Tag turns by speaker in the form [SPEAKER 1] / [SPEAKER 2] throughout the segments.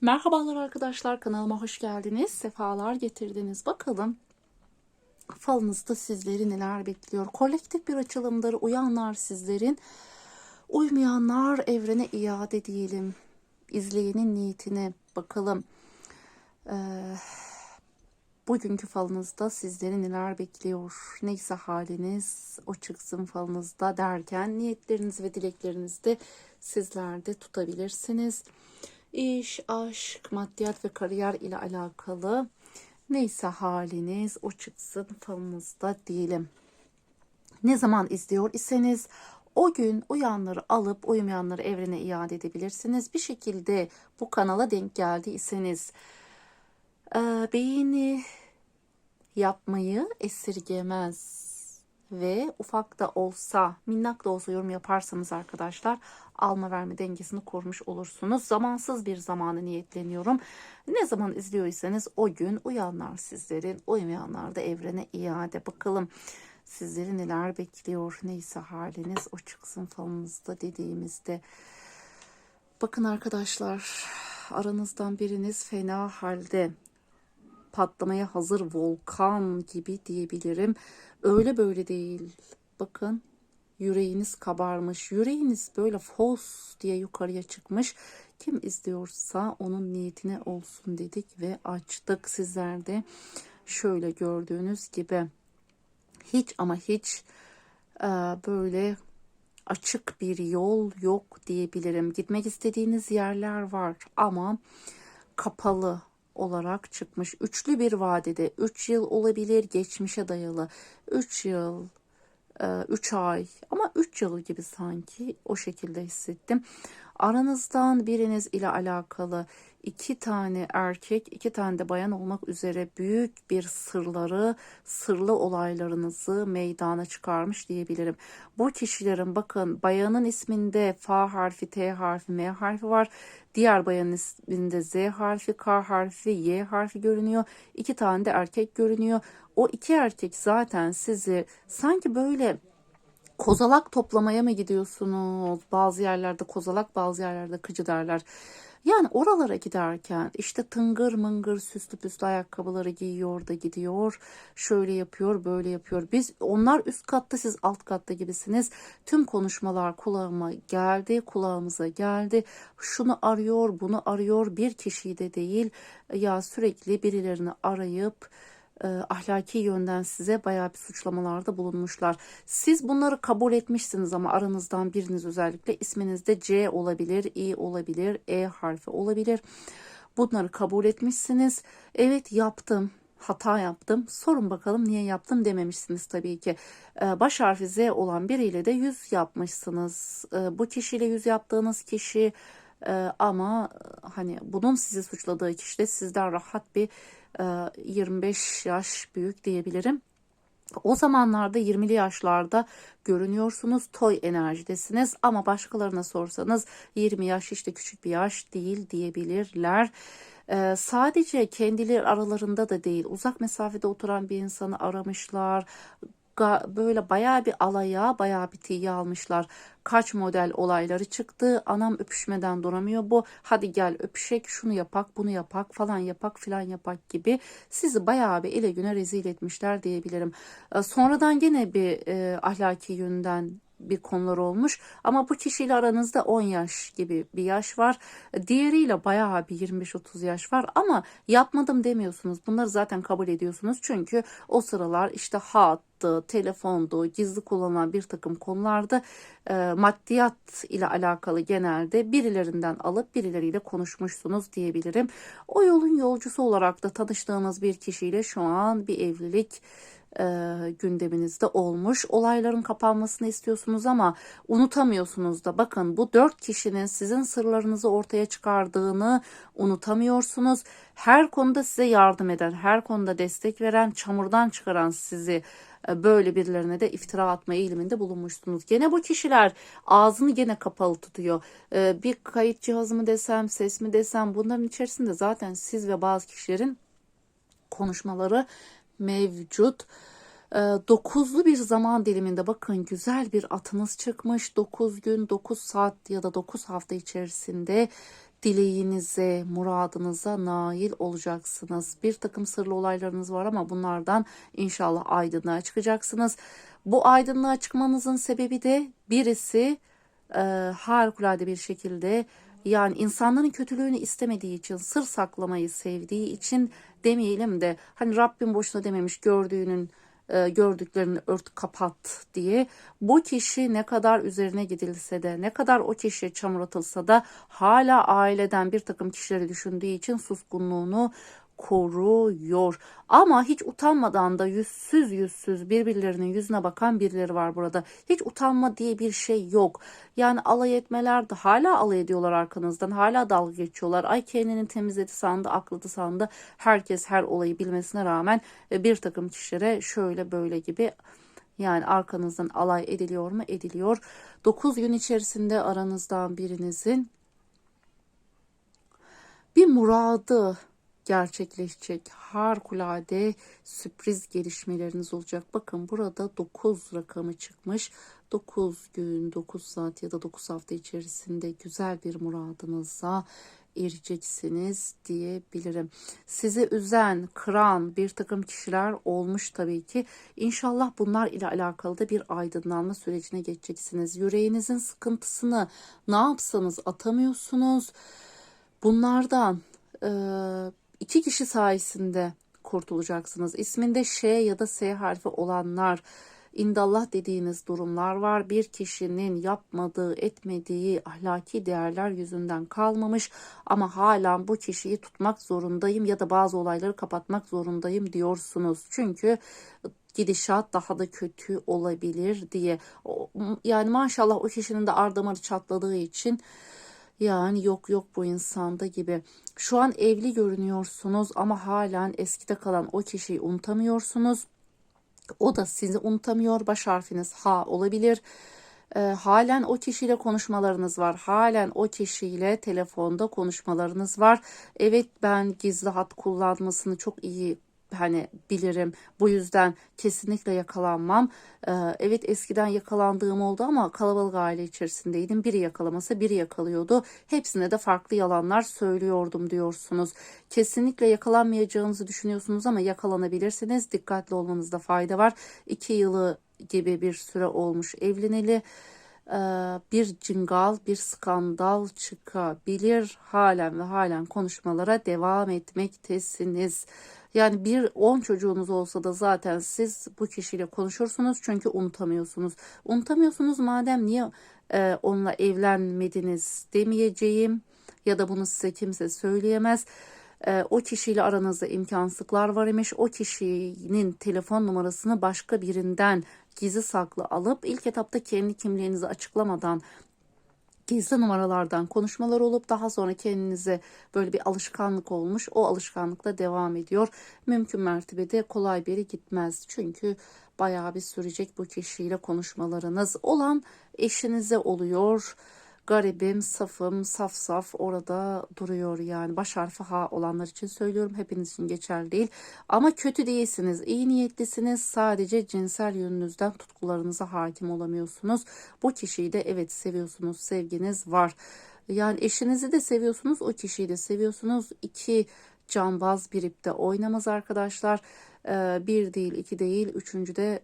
[SPEAKER 1] Merhabalar arkadaşlar kanalıma hoş geldiniz. Sefalar getirdiniz. Bakalım falınızda sizleri neler bekliyor? Kolektif bir açılımdır. Uyanlar sizlerin, uymayanlar evrene iade diyelim. İzleyenin niyetine bakalım. Ee, bugünkü falınızda sizleri neler bekliyor? Neyse haliniz o çıksın falınızda derken niyetleriniz ve dileklerinizi de sizler de tutabilirsiniz. İş, aşk, maddiyat ve kariyer ile alakalı neyse haliniz o çıksın falınızda diyelim. Ne zaman izliyor iseniz o gün uyanları alıp uyumayanları evrene iade edebilirsiniz. Bir şekilde bu kanala denk geldiyseniz e, beğeni yapmayı esirgemez ve ufak da olsa minnak da olsa yorum yaparsanız arkadaşlar alma verme dengesini korumuş olursunuz. Zamansız bir zamanı niyetleniyorum. Ne zaman izliyorsanız o gün uyanlar sizlerin uymayanlar da evrene iade. Bakalım sizleri neler bekliyor neyse haliniz o çıksın falınızda dediğimizde. Bakın arkadaşlar aranızdan biriniz fena halde patlamaya hazır volkan gibi diyebilirim. Öyle böyle değil. Bakın yüreğiniz kabarmış. Yüreğiniz böyle fos diye yukarıya çıkmış. Kim izliyorsa onun niyetine olsun dedik ve açtık sizlerde. Şöyle gördüğünüz gibi hiç ama hiç e, böyle açık bir yol yok diyebilirim. Gitmek istediğiniz yerler var ama kapalı olarak çıkmış. Üçlü bir vadede 3 yıl olabilir geçmişe dayalı. 3 yıl, 3 ay ama 3 yıl gibi sanki o şekilde hissettim. Aranızdan biriniz ile alakalı iki tane erkek, iki tane de bayan olmak üzere büyük bir sırları, sırlı olaylarınızı meydana çıkarmış diyebilirim. Bu kişilerin bakın bayanın isminde F harfi, T harfi, M harfi var. Diğer bayanın isminde Z harfi, K harfi, Y harfi görünüyor. İki tane de erkek görünüyor. O iki erkek zaten sizi sanki böyle kozalak toplamaya mı gidiyorsunuz? Bazı yerlerde kozalak, bazı yerlerde kıcı derler. Yani oralara giderken işte tıngır mıngır süslü püslü ayakkabıları giyiyor da gidiyor. Şöyle yapıyor, böyle yapıyor. Biz onlar üst katta siz alt katta gibisiniz. Tüm konuşmalar kulağıma geldi, kulağımıza geldi. Şunu arıyor, bunu arıyor. Bir kişiyi de değil. Ya sürekli birilerini arayıp e, ahlaki yönden size bayağı bir suçlamalarda bulunmuşlar. Siz bunları kabul etmişsiniz ama aranızdan biriniz özellikle isminizde C olabilir, İ olabilir, E harfi olabilir. Bunları kabul etmişsiniz. Evet yaptım, hata yaptım. Sorun bakalım niye yaptım dememişsiniz tabii ki. E, baş harfi Z olan biriyle de yüz yapmışsınız. E, bu kişiyle yüz yaptığınız kişi ama hani bunun sizi suçladığı kişi de sizden rahat bir 25 e, yaş büyük diyebilirim. O zamanlarda 20'li yaşlarda görünüyorsunuz, toy enerjidesiniz ama başkalarına sorsanız 20 yaş işte küçük bir yaş değil diyebilirler. Ee, sadece kendileri aralarında da değil uzak mesafede oturan bir insanı aramışlar böyle bayağı bir alaya bayağı bir tiye almışlar. Kaç model olayları çıktı. Anam öpüşmeden duramıyor bu. Hadi gel öpüşek şunu yapak bunu yapak falan yapak filan yapak gibi sizi bayağı bir ele güne rezil etmişler diyebilirim. Ee, sonradan gene bir e, ahlaki yönden bir konular olmuş ama bu kişiyle aranızda 10 yaş gibi bir yaş var. Diğeriyle bayağı bir 25-30 yaş var ama yapmadım demiyorsunuz. Bunları zaten kabul ediyorsunuz çünkü o sıralar işte hattı, telefondu, gizli kullanılan bir takım konularda e, maddiyat ile alakalı genelde birilerinden alıp birileriyle konuşmuşsunuz diyebilirim. O yolun yolcusu olarak da tanıştığınız bir kişiyle şu an bir evlilik e, gündeminizde olmuş. Olayların kapanmasını istiyorsunuz ama unutamıyorsunuz da. Bakın bu dört kişinin sizin sırlarınızı ortaya çıkardığını unutamıyorsunuz. Her konuda size yardım eden, her konuda destek veren, çamurdan çıkaran sizi böyle birilerine de iftira atma eğiliminde bulunmuşsunuz. Gene bu kişiler ağzını gene kapalı tutuyor. E, bir kayıt cihazı mı desem, ses mi desem bunların içerisinde zaten siz ve bazı kişilerin konuşmaları mevcut. E, dokuzlu bir zaman diliminde bakın güzel bir atınız çıkmış. 9 gün, 9 saat ya da 9 hafta içerisinde dileğinize, muradınıza nail olacaksınız. Bir takım sırlı olaylarınız var ama bunlardan inşallah aydınlığa çıkacaksınız. Bu aydınlığa çıkmanızın sebebi de birisi e, harikulade bir şekilde yani insanların kötülüğünü istemediği için, sır saklamayı sevdiği için demeyelim de hani Rabbim boşuna dememiş gördüğünün e, gördüklerini ört kapat diye. Bu kişi ne kadar üzerine gidilse de ne kadar o kişiye çamur atılsa da hala aileden bir takım kişileri düşündüğü için suskunluğunu koruyor. Ama hiç utanmadan da yüzsüz yüzsüz birbirlerinin yüzüne bakan birileri var burada. Hiç utanma diye bir şey yok. Yani alay etmeler de hala alay ediyorlar arkanızdan. Hala dalga geçiyorlar. Ay kendini temizledi sandı, akladı sandı. Herkes her olayı bilmesine rağmen e, bir takım kişilere şöyle böyle gibi yani arkanızdan alay ediliyor mu? Ediliyor. 9 gün içerisinde aranızdan birinizin bir muradı gerçekleşecek harikulade sürpriz gelişmeleriniz olacak. Bakın burada 9 rakamı çıkmış. 9 gün, 9 saat ya da 9 hafta içerisinde güzel bir muradınıza ereceksiniz diyebilirim. Sizi üzen, kıran bir takım kişiler olmuş tabii ki. İnşallah bunlar ile alakalı da bir aydınlanma sürecine geçeceksiniz. Yüreğinizin sıkıntısını ne yapsanız atamıyorsunuz. Bunlardan e, iki kişi sayesinde kurtulacaksınız. İsminde Ş ya da S harfi olanlar, indallah dediğiniz durumlar var. Bir kişinin yapmadığı, etmediği ahlaki değerler yüzünden kalmamış ama hala bu kişiyi tutmak zorundayım ya da bazı olayları kapatmak zorundayım diyorsunuz. Çünkü gidişat daha da kötü olabilir diye. Yani maşallah o kişinin de ardamarı çatladığı için yani yok yok bu insanda gibi. Şu an evli görünüyorsunuz ama halen eskide kalan o kişiyi unutamıyorsunuz. O da sizi unutamıyor. Baş harfiniz H olabilir. E, halen o kişiyle konuşmalarınız var. Halen o kişiyle telefonda konuşmalarınız var. Evet ben gizli hat kullanmasını çok iyi hani bilirim. Bu yüzden kesinlikle yakalanmam. Ee, evet eskiden yakalandığım oldu ama kalabalık aile içerisindeydim. Biri yakalamasa biri yakalıyordu. Hepsine de farklı yalanlar söylüyordum diyorsunuz. Kesinlikle yakalanmayacağınızı düşünüyorsunuz ama yakalanabilirsiniz. Dikkatli olmanızda fayda var. İki yılı gibi bir süre olmuş evleneli ee, bir cingal, bir skandal çıkabilir. Halen ve halen konuşmalara devam etmektesiniz. Yani bir on çocuğunuz olsa da zaten siz bu kişiyle konuşursunuz çünkü unutamıyorsunuz. Unutamıyorsunuz madem niye e, onunla evlenmediniz demeyeceğim ya da bunu size kimse söyleyemez. E, o kişiyle aranızda imkansızlıklar var imiş. O kişinin telefon numarasını başka birinden gizli saklı alıp ilk etapta kendi kimliğinizi açıklamadan gizli numaralardan konuşmalar olup daha sonra kendinize böyle bir alışkanlık olmuş. O alışkanlıkla devam ediyor. Mümkün mertebede kolay biri gitmez. Çünkü bayağı bir sürecek bu kişiyle konuşmalarınız olan eşinize oluyor garibim, safım, saf saf orada duruyor yani. Baş harfi H olanlar için söylüyorum. Hepiniz için geçerli değil. Ama kötü değilsiniz. iyi niyetlisiniz. Sadece cinsel yönünüzden tutkularınıza hakim olamıyorsunuz. Bu kişiyi de evet seviyorsunuz. Sevginiz var. Yani eşinizi de seviyorsunuz. O kişiyi de seviyorsunuz. İki cambaz bir ipte oynamaz arkadaşlar. Ee, bir değil, iki değil. Üçüncü de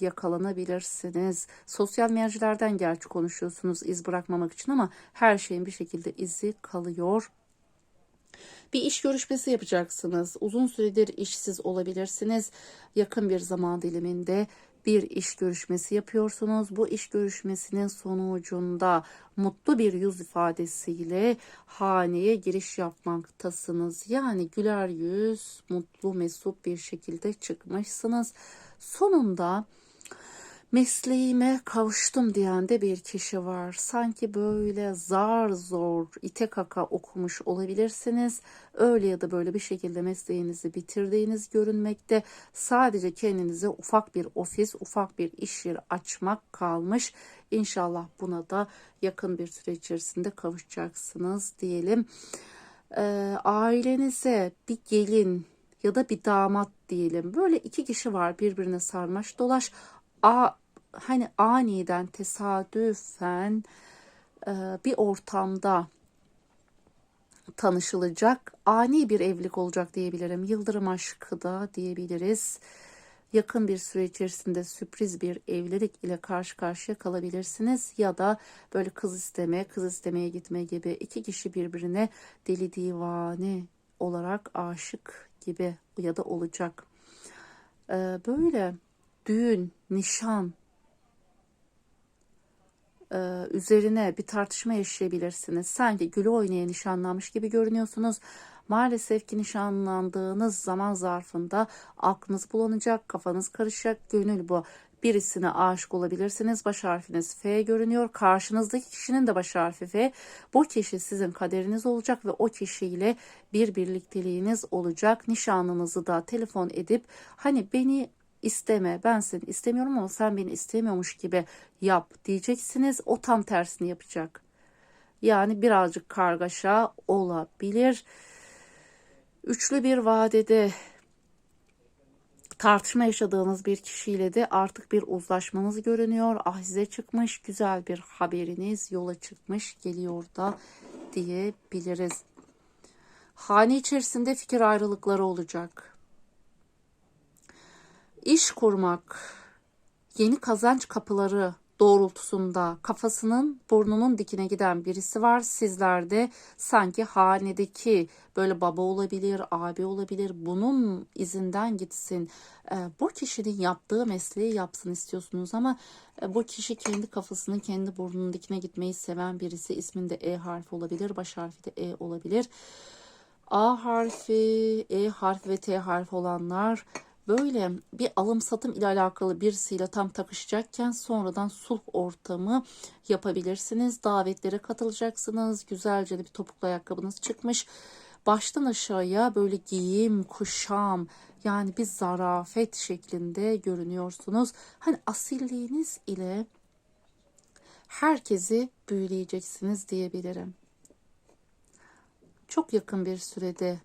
[SPEAKER 1] yakalanabilirsiniz. Sosyal mercilerden gerçi konuşuyorsunuz iz bırakmamak için ama her şeyin bir şekilde izi kalıyor. Bir iş görüşmesi yapacaksınız. Uzun süredir işsiz olabilirsiniz. Yakın bir zaman diliminde bir iş görüşmesi yapıyorsunuz. Bu iş görüşmesinin sonucunda mutlu bir yüz ifadesiyle haneye giriş yapmaktasınız. Yani güler yüz, mutlu, mesut bir şekilde çıkmışsınız. Sonunda mesleğime kavuştum diyen de bir kişi var. Sanki böyle zar zor ite kaka okumuş olabilirsiniz. Öyle ya da böyle bir şekilde mesleğinizi bitirdiğiniz görünmekte. Sadece kendinize ufak bir ofis, ufak bir iş yeri açmak kalmış. İnşallah buna da yakın bir süre içerisinde kavuşacaksınız diyelim. Ee, ailenize bir gelin ya da bir damat diyelim. Böyle iki kişi var birbirine sarmaş dolaş. A, hani aniden tesadüfen e, bir ortamda tanışılacak. Ani bir evlilik olacak diyebilirim. Yıldırım aşkı da diyebiliriz. Yakın bir süre içerisinde sürpriz bir evlilik ile karşı karşıya kalabilirsiniz. Ya da böyle kız isteme, kız istemeye gitme gibi iki kişi birbirine deli divane olarak aşık gibi ya da olacak. Ee, böyle düğün, nişan, e, üzerine bir tartışma yaşayabilirsiniz. Sanki gülü oynaya nişanlanmış gibi görünüyorsunuz. Maalesef ki nişanlandığınız zaman zarfında aklınız bulanacak, kafanız karışacak, gönül bu. Birisine aşık olabilirsiniz. Baş harfiniz F görünüyor. Karşınızdaki kişinin de baş harfi F. Bu kişi sizin kaderiniz olacak ve o kişiyle bir birlikteliğiniz olacak. Nişanlınızı da telefon edip hani beni isteme ben seni istemiyorum ama sen beni istemiyormuş gibi yap diyeceksiniz. O tam tersini yapacak. Yani birazcık kargaşa olabilir. Üçlü bir vadede tartışma yaşadığınız bir kişiyle de artık bir uzlaşmanız görünüyor. Ahize çıkmış, güzel bir haberiniz yola çıkmış geliyor da diyebiliriz. Hane içerisinde fikir ayrılıkları olacak. İş kurmak, yeni kazanç kapıları doğrultusunda kafasının burnunun dikine giden birisi var. Sizlerde sanki hanedeki böyle baba olabilir, abi olabilir. Bunun izinden gitsin. E, bu kişinin yaptığı mesleği yapsın istiyorsunuz ama e, bu kişi kendi kafasının kendi burnunun dikine gitmeyi seven birisi. İsminde E harfi olabilir, baş harfi de E olabilir. A harfi, E harfi ve T harfi olanlar böyle bir alım satım ile alakalı birisiyle tam takışacakken sonradan sulh ortamı yapabilirsiniz. Davetlere katılacaksınız. Güzelce de bir topuklu ayakkabınız çıkmış. Baştan aşağıya böyle giyim, kuşam yani bir zarafet şeklinde görünüyorsunuz. Hani asilliğiniz ile herkesi büyüleyeceksiniz diyebilirim. Çok yakın bir sürede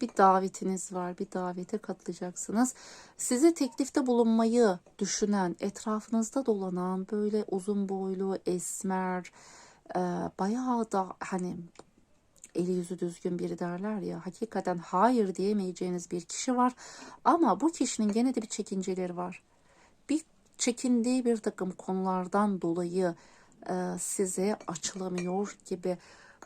[SPEAKER 1] bir davetiniz var. Bir davete katılacaksınız. Size teklifte bulunmayı düşünen, etrafınızda dolanan böyle uzun boylu, esmer, e, bayağı da hani eli yüzü düzgün biri derler ya hakikaten hayır diyemeyeceğiniz bir kişi var ama bu kişinin gene de bir çekinceleri var. Bir çekindiği bir takım konulardan dolayı e, size açılamıyor gibi.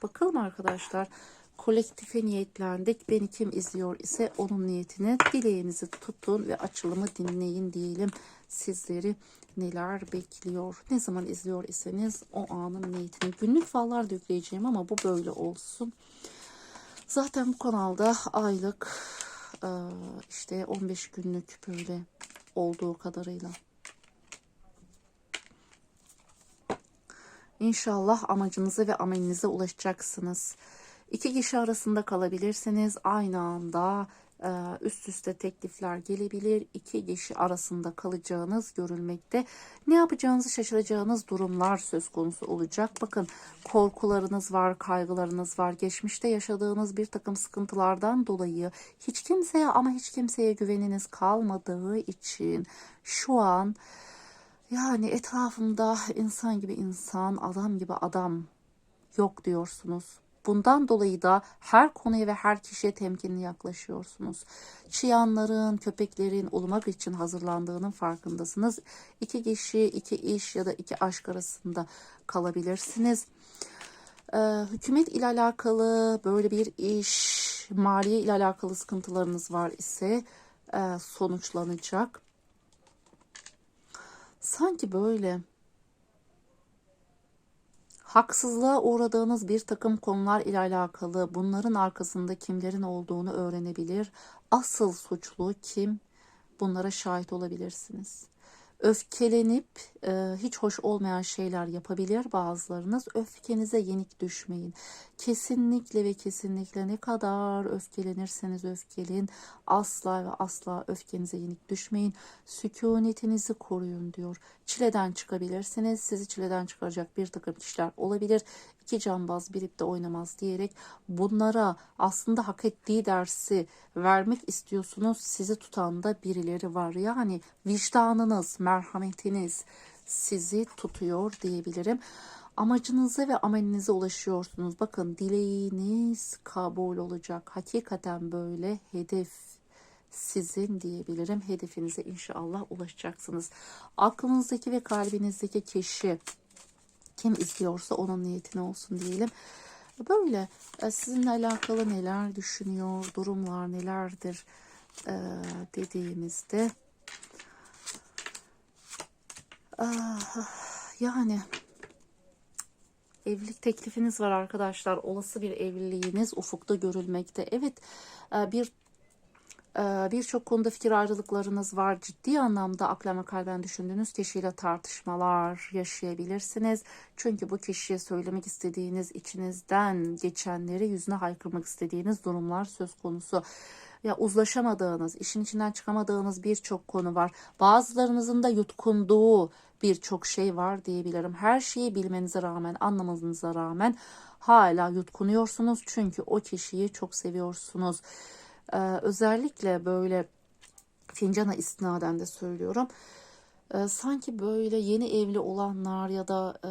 [SPEAKER 1] Bakalım arkadaşlar kolektife niyetlendik. Beni kim izliyor ise onun niyetini dileğinizi tutun ve açılımı dinleyin diyelim. Sizleri neler bekliyor. Ne zaman izliyor iseniz o anın niyetini. Günlük fallar da ama bu böyle olsun. Zaten bu kanalda aylık e, işte 15 günlük böyle olduğu kadarıyla. İnşallah amacınıza ve amelinize ulaşacaksınız. İki kişi arasında kalabilirsiniz. Aynı anda e, üst üste teklifler gelebilir. İki kişi arasında kalacağınız görülmekte. Ne yapacağınızı şaşıracağınız durumlar söz konusu olacak. Bakın korkularınız var, kaygılarınız var. Geçmişte yaşadığınız bir takım sıkıntılardan dolayı hiç kimseye ama hiç kimseye güveniniz kalmadığı için şu an yani etrafımda insan gibi insan, adam gibi adam yok diyorsunuz. Bundan dolayı da her konuya ve her kişiye temkinli yaklaşıyorsunuz. Çıyanların, köpeklerin ulumak için hazırlandığının farkındasınız. İki kişi, iki iş ya da iki aşk arasında kalabilirsiniz. Ee, hükümet ile alakalı böyle bir iş, maliye ile alakalı sıkıntılarınız var ise e, sonuçlanacak. Sanki böyle haksızlığa uğradığınız bir takım konular ile alakalı bunların arkasında kimlerin olduğunu öğrenebilir. Asıl suçlu kim? Bunlara şahit olabilirsiniz öfkelenip e, hiç hoş olmayan şeyler yapabilir bazılarınız. Öfkenize yenik düşmeyin. Kesinlikle ve kesinlikle ne kadar öfkelenirseniz öfkelin asla ve asla öfkenize yenik düşmeyin. Sükunetinizi koruyun diyor. Çileden çıkabilirsiniz. Sizi çileden çıkaracak bir takım kişiler olabilir. İki cambaz bir ipte oynamaz diyerek bunlara aslında hak ettiği dersi vermek istiyorsunuz. Sizi tutan da birileri var. Yani vicdanınız, merhametiniz sizi tutuyor diyebilirim. Amacınıza ve amelinize ulaşıyorsunuz. Bakın dileğiniz kabul olacak. Hakikaten böyle hedef sizin diyebilirim. Hedefinize inşallah ulaşacaksınız. Aklınızdaki ve kalbinizdeki kişi kim izliyorsa onun niyetine olsun diyelim. Böyle e, sizinle alakalı neler düşünüyor, durumlar nelerdir e, dediğimizde ah, yani evlilik teklifiniz var arkadaşlar. Olası bir evliliğiniz ufukta görülmekte. Evet e, bir e, birçok konuda fikir ayrılıklarınız var. Ciddi anlamda ve kalben düşündüğünüz kişiyle tartışmalar yaşayabilirsiniz. Çünkü bu kişiye söylemek istediğiniz, içinizden geçenleri yüzüne haykırmak istediğiniz durumlar söz konusu. Ya uzlaşamadığınız, işin içinden çıkamadığınız birçok konu var. Bazılarınızın da yutkunduğu birçok şey var diyebilirim. Her şeyi bilmenize rağmen, anlamanıza rağmen hala yutkunuyorsunuz. Çünkü o kişiyi çok seviyorsunuz. Ee, özellikle böyle fincana istinaden de söylüyorum. Ee, sanki böyle yeni evli olanlar ya da e,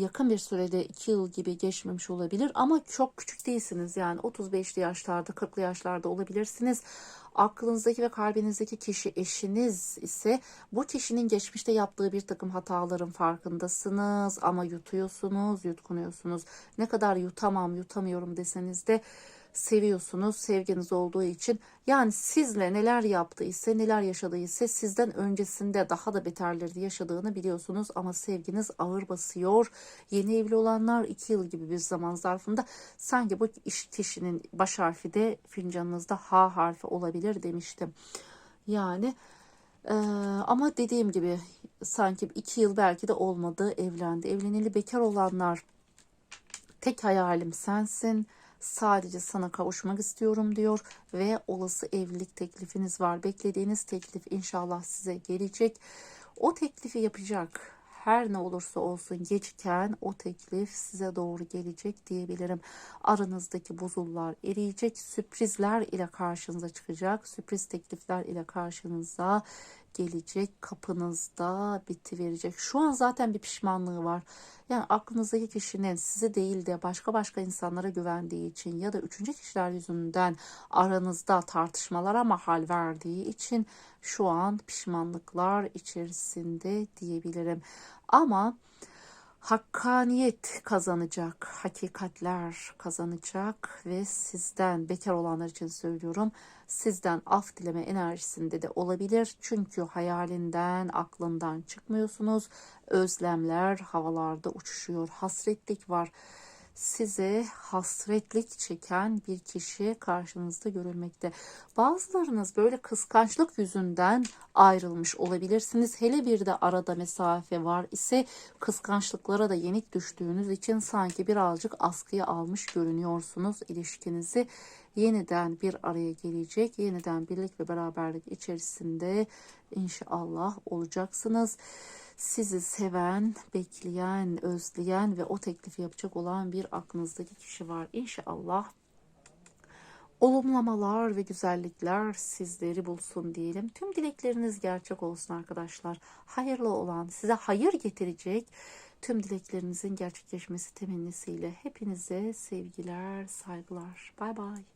[SPEAKER 1] yakın bir sürede 2 yıl gibi geçmemiş olabilir ama çok küçük değilsiniz yani 35'li yaşlarda 40'lı yaşlarda olabilirsiniz. Aklınızdaki ve kalbinizdeki kişi eşiniz ise bu kişinin geçmişte yaptığı bir takım hataların farkındasınız ama yutuyorsunuz, yutkunuyorsunuz. Ne kadar yutamam, yutamıyorum deseniz de seviyorsunuz. Sevginiz olduğu için yani sizle neler yaptıysa, neler yaşadıysa sizden öncesinde daha da beterleri yaşadığını biliyorsunuz ama sevginiz ağır basıyor. Yeni evli olanlar iki yıl gibi bir zaman zarfında sanki bu iş kişinin baş harfi de fincanınızda H harfi olabilir demiştim. Yani ee, ama dediğim gibi sanki iki yıl belki de olmadı evlendi. Evleneli bekar olanlar tek hayalim sensin. Sadece sana kavuşmak istiyorum diyor ve olası evlilik teklifiniz var. Beklediğiniz teklif inşallah size gelecek. O teklifi yapacak her ne olursa olsun geciken o teklif size doğru gelecek diyebilirim. Aranızdaki buzullar eriyecek, sürprizler ile karşınıza çıkacak, sürpriz teklifler ile karşınıza gelecek, kapınızda biti verecek. Şu an zaten bir pişmanlığı var. Yani aklınızdaki kişinin sizi değil de başka başka insanlara güvendiği için ya da üçüncü kişiler yüzünden aranızda tartışmalara mahal verdiği için şu an pişmanlıklar içerisinde diyebilirim. Ama hakkaniyet kazanacak, hakikatler kazanacak ve sizden bekar olanlar için söylüyorum sizden af dileme enerjisinde de olabilir. Çünkü hayalinden, aklından çıkmıyorsunuz. Özlemler havalarda uçuşuyor. Hasretlik var size hasretlik çeken bir kişi karşınızda görülmekte. Bazılarınız böyle kıskançlık yüzünden ayrılmış olabilirsiniz. Hele bir de arada mesafe var ise kıskançlıklara da yenik düştüğünüz için sanki birazcık askıya almış görünüyorsunuz ilişkinizi. Yeniden bir araya gelecek, yeniden birlik ve beraberlik içerisinde inşallah olacaksınız sizi seven, bekleyen, özleyen ve o teklifi yapacak olan bir aklınızdaki kişi var. İnşallah olumlamalar ve güzellikler sizleri bulsun diyelim. Tüm dilekleriniz gerçek olsun arkadaşlar. Hayırlı olan, size hayır getirecek tüm dileklerinizin gerçekleşmesi temennisiyle hepinize sevgiler, saygılar. Bay bay.